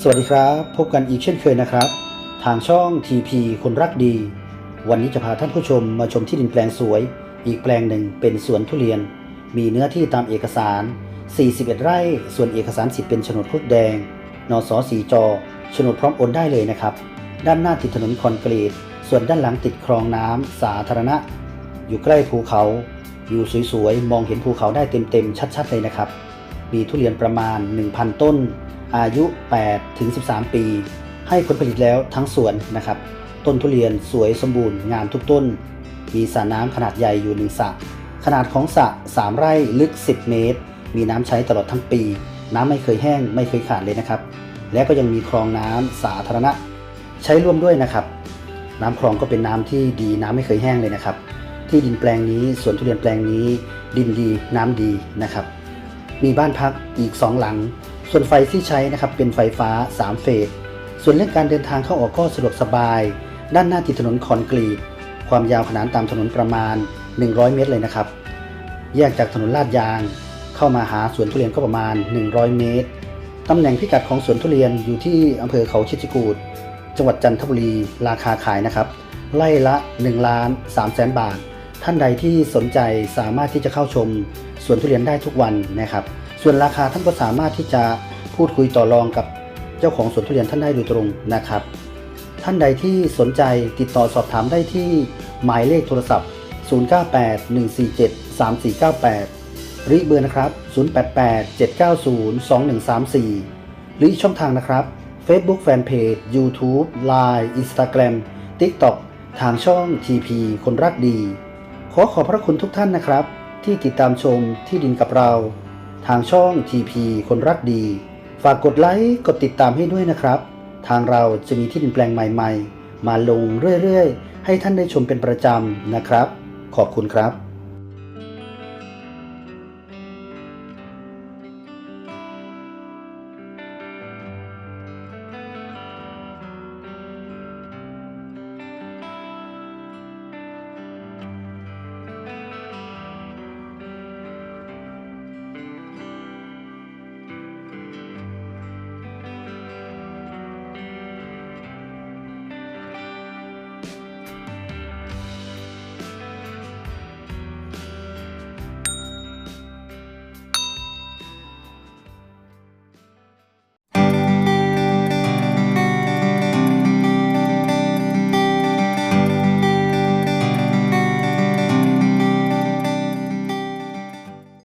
สวัสดีครับ พบกันอีกเช่นเคยนะครับ ทางช่อง TP คนรักดี วันนี้จะพาท่านผู้ชมมาชมที่ดินแปลงสวย อีกแปลงหนึ่งเป็นสวนทุเรียน มีเนื้อที่ตามเอกสาร 41 ไร่ ส่วนเอกสารสิทธิ์เป็นโฉนดพลุกแดง นสสีจอโฉนดพร้อมโอนได้เลยนะครับ ด้านหน้าติดถนนคอนกรีต ส่วนด้านหลังติดคลองน้ำสาธารณะ อยู่ใกล้ภูเขา อยู่สวยๆ มองเห็นภูเขาได้เต็มๆ ชัดๆ เลยนะครับ มีทุเรียนประมาณ 1,000 ต้น อายุ 8 ถึง 13 ปี ให้ผลผลิตแล้วทั้งสวนนะครับ ต้นทุเรียนสวยสมบูรณ์งามทุกต้น มีสระน้ำขนาดใหญ่อยู่หนึ่งสระขนาดของสระ3ไร่ลึก 10 เมตร มีน้ำใช้ตลอดทั้งปี น้ำไม่เคยแห้งไม่เคยขาดเลยนะครับ และก็ยังมีคลองน้ำสาธารณะ ใช้ร่วมด้วยนะครับ น้ำคลองก็เป็นน้ำที่ดีน้ำไม่เคยแห้งเลยนะครับ ที่ดินแปลงนี้สวนทุเรียนแปลงนี้ ดินดีน้ำดีนะครับ มีบ้านพักอีก2หลัง ส่วนไฟที่ใช้นะครับเป็นไฟฟ้า 3 เฟส ส่วนเรื่องการเดินทางเข้าออกก็สะดวกสบาย ด้านหน้าติดถนนคอนกรีต ความยาวขนานตามถนนประมาณ 100 เมตรเลยนะครับ แยกจากถนนลาดยาง เข้ามาหาสวนทุเรียนก็ประมาณ 100 เมตร ตำแหน่งพิกัดของสวนทุเรียนอยู่ที่อำเภอเขาชิดกูดจังหวัดจันทบุรี ราคาขายนะครับ ไล่ละ1ล้าน3แสนบาท ท่านใดที่สนใจสามารถที่จะเข้าชมสวนทุเรียนได้ทุกวันนะครับ ส่วนราคาท่านก็สามารถที่จะพูดคุยต่อรองกับเจ้าของสวนทุเรียนท่านได้โดยตรงนะครับ ท่านใดที่สนใจติดต่อสอบถามได้ที่หมายเลขโทรศัพท์ 098-147-3498 หรืออีกเบอร์นะครับ 088-790-2134 หรืออีกช่องทางนะครับ Facebook Fanpage YouTube Line Instagram TikTok ทางช่อง TP คนรักดี ขอขอบพระคุณทุกท่านนะครับ ที่ติดตามชมที่ดินกับเรา ทางช่อง TP คนรักดี ฝากกดไลค์กดติดตามให้ด้วยนะครับ ทางเราจะมีที่ดินแปลงใหม่ ๆ มาลงเรื่อยๆ ให้ท่านได้ชมเป็นประจำนะครับ ขอบคุณครับ